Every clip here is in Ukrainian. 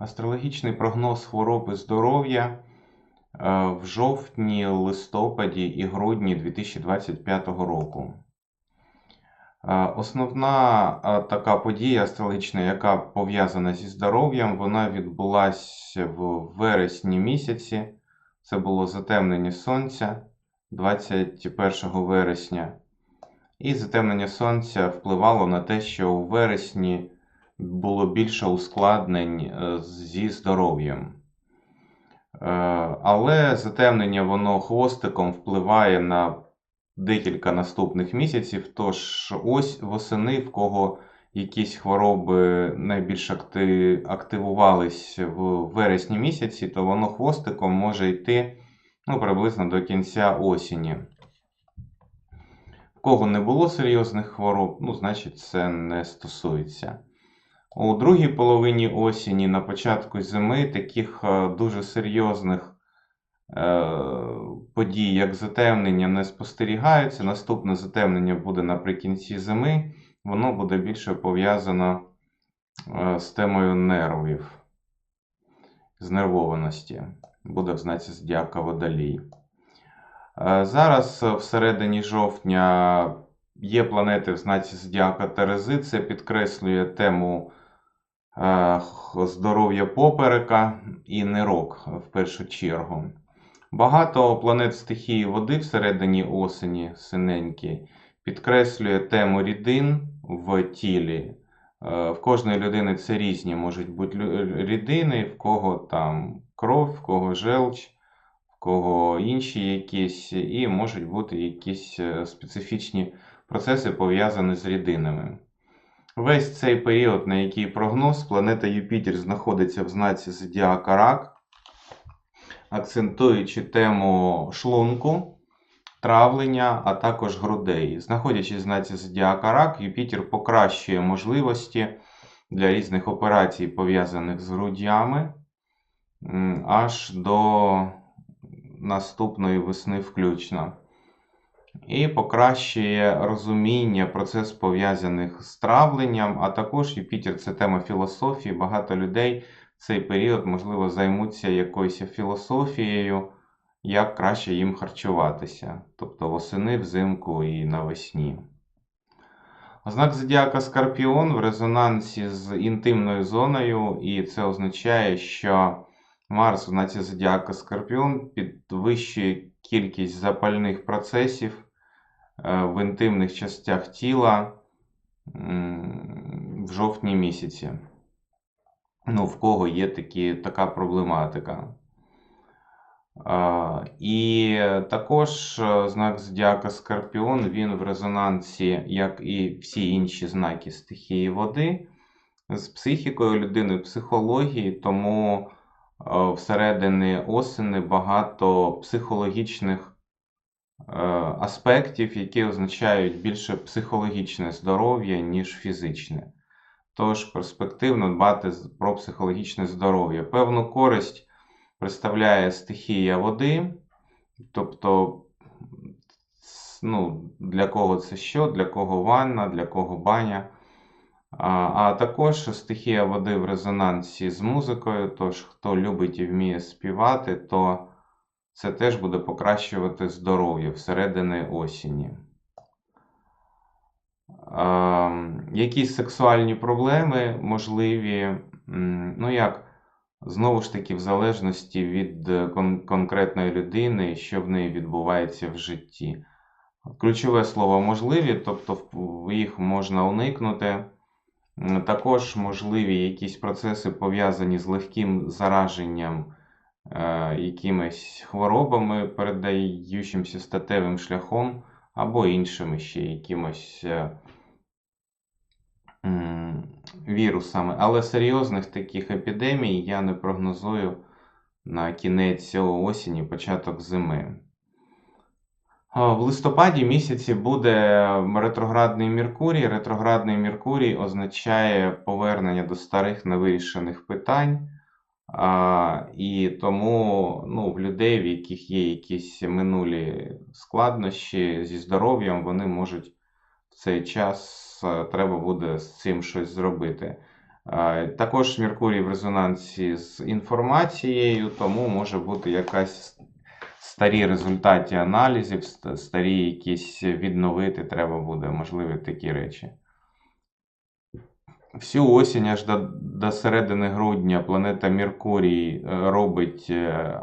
Астрологічний прогноз хвороб і здоров'я е, в жовтні, листопаді і грудні 2025 року. Е, Основна е, така подія астрологічна, яка пов'язана зі здоров'ям, вона відбулася в вересні місяці. Це було затемнення сонця 21 вересня. І затемнення сонця впливало на те, що у вересні було більше ускладнень е, зі здоров'ям. Е, Але затемнення воно хвостиком впливає на декілька наступних місяців. Тож ось восени, в кого якісь хвороби найбільш акти- активувались в вересні місяці, то воно хвостиком може йти ну, приблизно до кінця осені. В кого не було серйозних хвороб, ну, значить, це не стосується. У другій половині осені, на початку зими, таких е, дуже серйозних е, подій, як затемнення, не спостерігається. Наступне затемнення буде наприкінці зими. Воно буде більше пов'язано е, з темою нервів, знервованості. Буде в знаці зодіака Водолій. Зараз всередині жовтня є планети в знаці зодіака Терези. Це підкреслює тему здоров'я поперека і нирок в першу чергу. Багато планет стихії води всередині осені синенькі підкреслює тему рідин в тілі. Е, В кожної людини це різні можуть бути рідини, в кого там кров, в кого желч, в кого інші якісь, і можуть бути якісь е, специфічні процеси пов'язані з рідинами. Весь цей період, на який прогноз, планета Юпітер знаходиться в знаці Зодіака Рак, акцентуючи тему шлунку, травлення, а також грудей. Знаходячись в знаці Зодіака Рак, Юпітер покращує можливості для різних операцій, пов'язаних з грудями, аж до наступної весни включно. І покращує розуміння процес пов'язаних з травленням, а також Юпітер це тема філософії. Багато людей в цей період, можливо, займуться якоюсь філософією, як краще їм харчуватися, тобто восени, взимку і навесні. Знак зодіака Скорпіон в резонансі з інтимною зоною, і це означає, що Марс в знаці зодіака Скорпіон підвищує кількість запальних процесів е, в інтимних частях тіла в жовтні місяці. Ну, в кого є такі, така проблематика. І також е, знак зодіака Скорпіон, він в резонансі, як і всі інші знаки стихії води, з психікою людини, психології, тому е, всередині осени багато психологічних е, аспектів, які означають більше психологічне здоров'я, ніж фізичне. Тож перспективно дбати про психологічне здоров'я. Певну користь представляє стихія води, тобто, ну, для кого це що, для кого ванна, для кого баня. А, також стихія води в резонансі з музикою. Тож, хто любить і вміє співати, то це теж буде покращувати здоров'я всередині осені. Якісь сексуальні проблеми можливі, ну як, знову ж таки, в залежності від е, кон- конкретної людини, що в неї відбувається в житті. Ключове слово можливі, тобто їх можна уникнути. Також можливі якісь процеси пов'язані з легким зараженням е, якимись хворобами, передаючимся статевим шляхом, або іншими ще якимось е, м, вірусами. Але серйозних таких епідемій я не прогнозую на кінець цього осені, початок зими. В листопаді місяці буде ретроградний Меркурій. Ретроградний Меркурій означає повернення до старих невирішених питань. І тому ну, в людей, в яких є якісь минулі складнощі зі здоров'ям, вони можуть в цей час е, треба буде з цим щось зробити. Також Меркурій в резонансі з інформацією, тому може бути якась старі результати аналізів, старі якісь відновити треба буде, можливі такі речі. Всю осінь аж до, до середини грудня планета Меркурій е, робить е,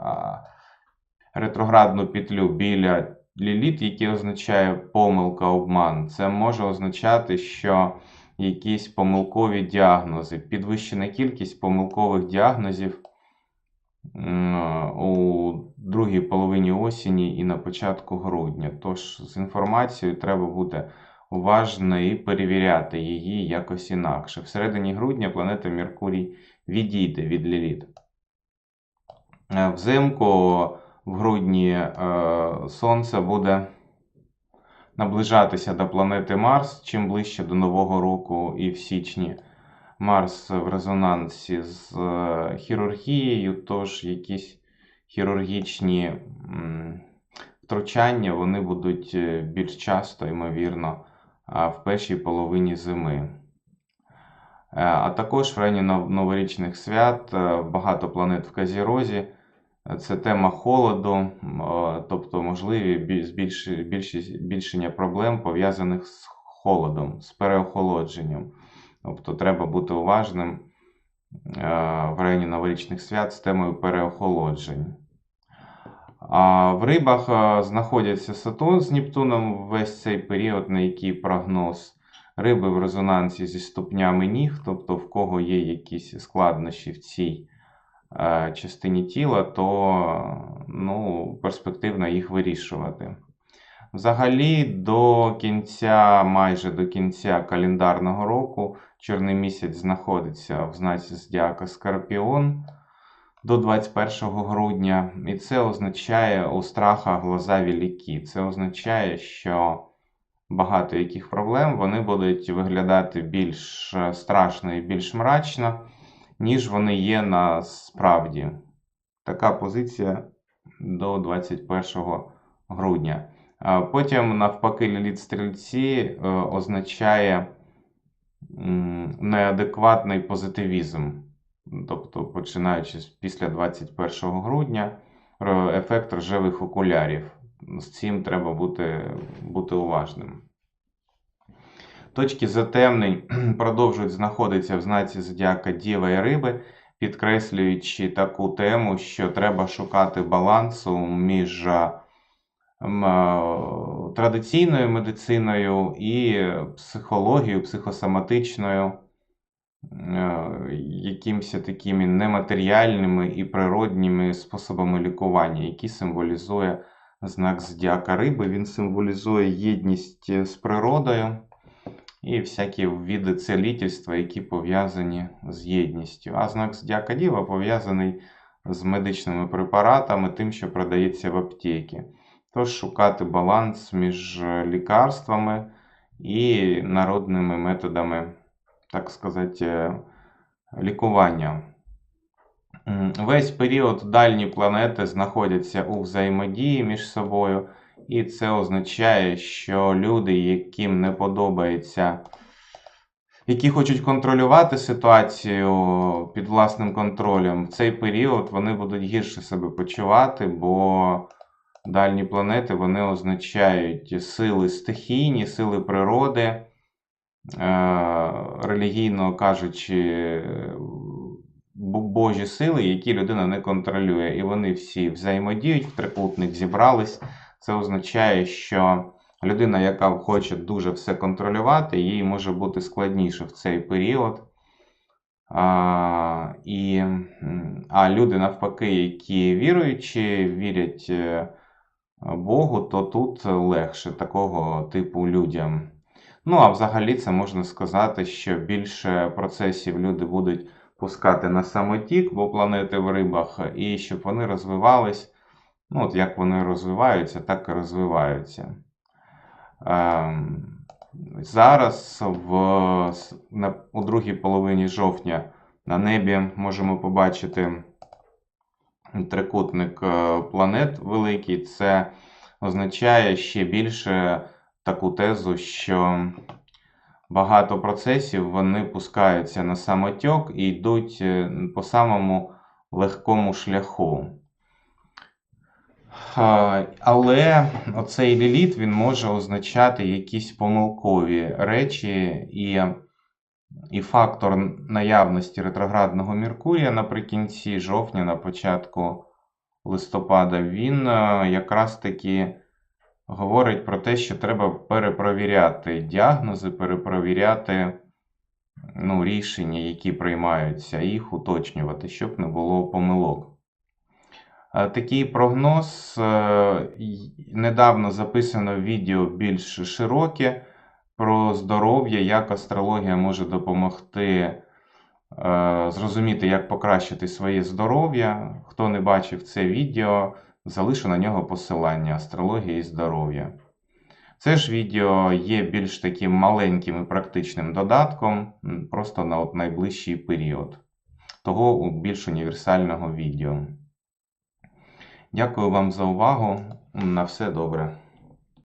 ретроградну петлю біля Ліліт, який означає помилка, обман. Це може означати, що якісь помилкові діагнози, підвищена кількість помилкових діагнозів у другій половині осені і на початку грудня. Тож з інформацією треба бути уважно і перевіряти її якось інакше. Всередині грудня планета Меркурій відійде від Ліліт. Е, Взимку в грудні е, Сонце буде наближатися до планети Марс чим ближче до Нового року і в січні. Марс в резонансі з е, хірургією, тож якісь хірургічні втручання вони будуть е, більш часто, ймовірно, в першій половині зими. Е, А також в районі новорічних свят е, багато планет в Казірозі. Це тема холоду, тобто можливі бі- збільшення проблем пов'язаних з холодом, з переохолодженням. Тобто треба бути уважним в районі новорічних свят з темою переохолоджень. В рибах е, знаходяться Сатурн з Нептуном весь цей період, на який прогноз. Риби в резонансі зі ступнями ніг, тобто в кого є якісь складнощі в цій е, частині тіла, то ну, перспективно їх вирішувати. Взагалі, до кінця, майже до кінця календарного року, чорний місяць знаходиться в знаці Зодіака Скорпіон до 21 грудня, і це означає у страха глаза великі. Це означає, що багато яких проблем вони будуть виглядати більш страшно і більш мрачно, ніж вони є насправді. Така позиція до 21 грудня. Потім, навпаки, ліліт стрільці е, означає неадекватний позитивізм. Тобто, починаючи після 21 грудня, ефект рожевих окулярів. З цим треба бути, бути уважним. Точки затемнень продовжують знаходитися в знаці зодіака Діва і Риби, підкреслюючи таку тему, що треба шукати балансу між а, традиційною медициною і психологією, психосоматичною, е, якимось такими нематеріальними і природніми способами лікування, які символізує знак зодіака Риби. Він символізує єдність з природою і всякі види целітельства, які пов'язані з єдністю. А знак зодіака Діва пов'язаний з медичними препаратами, тим, що продається в аптекі. Тож шукати баланс між лікарствами і народними методами, так сказати, е, лікування. Весь період дальні планети знаходяться у взаємодії між собою, і це означає, що люди, яким не подобається, які хочуть контролювати ситуацію під власним контролем, в цей період вони будуть гірше себе почувати, бо дальні планети вони означають сили стихійні, сили природи, е, релігійно кажучи, божі сили, які людина не контролює, і вони всі взаємодіють, в трикутник зібрались. Це означає, що людина, яка хоче дуже все контролювати, їй може бути складніше в цей період. А, і, а люди, навпаки, які віруючі, вірять е, Богу, то тут легше такого типу людям. Ну, а взагалі, це можна сказати, що більше процесів люди будуть пускати на самотік, бо планети в рибах, і щоб вони розвивались. Ну, от як вони розвиваються, так і розвиваються. Ем, зараз в, на, у другій половині жовтня на небі можемо побачити трикутник е, планет великий. Це означає ще більше таку тезу, що багато процесів вони пускаються на самотьок і йдуть е, по самому легкому шляху. Але оцей ліліт він може означати якісь помилкові речі, і, і фактор наявності ретроградного Меркурія наприкінці жовтня, на початку листопада, він е, якраз таки говорить про те, що треба перепровіряти діагнози, перепровіряти ну, рішення, які приймаються, їх уточнювати, щоб не було помилок. Е, Такий прогноз е, недавно записано відео більш широке про здоров'я, як астрологія може допомогти е, зрозуміти, як покращити своє здоров'я. Хто не бачив це відео, залишу на нього посилання Астрологія і здоров'я. Це ж відео є більш таким маленьким і практичним додатком, просто на от найближчий період того більш універсального відео. Дякую вам за увагу. На все добре.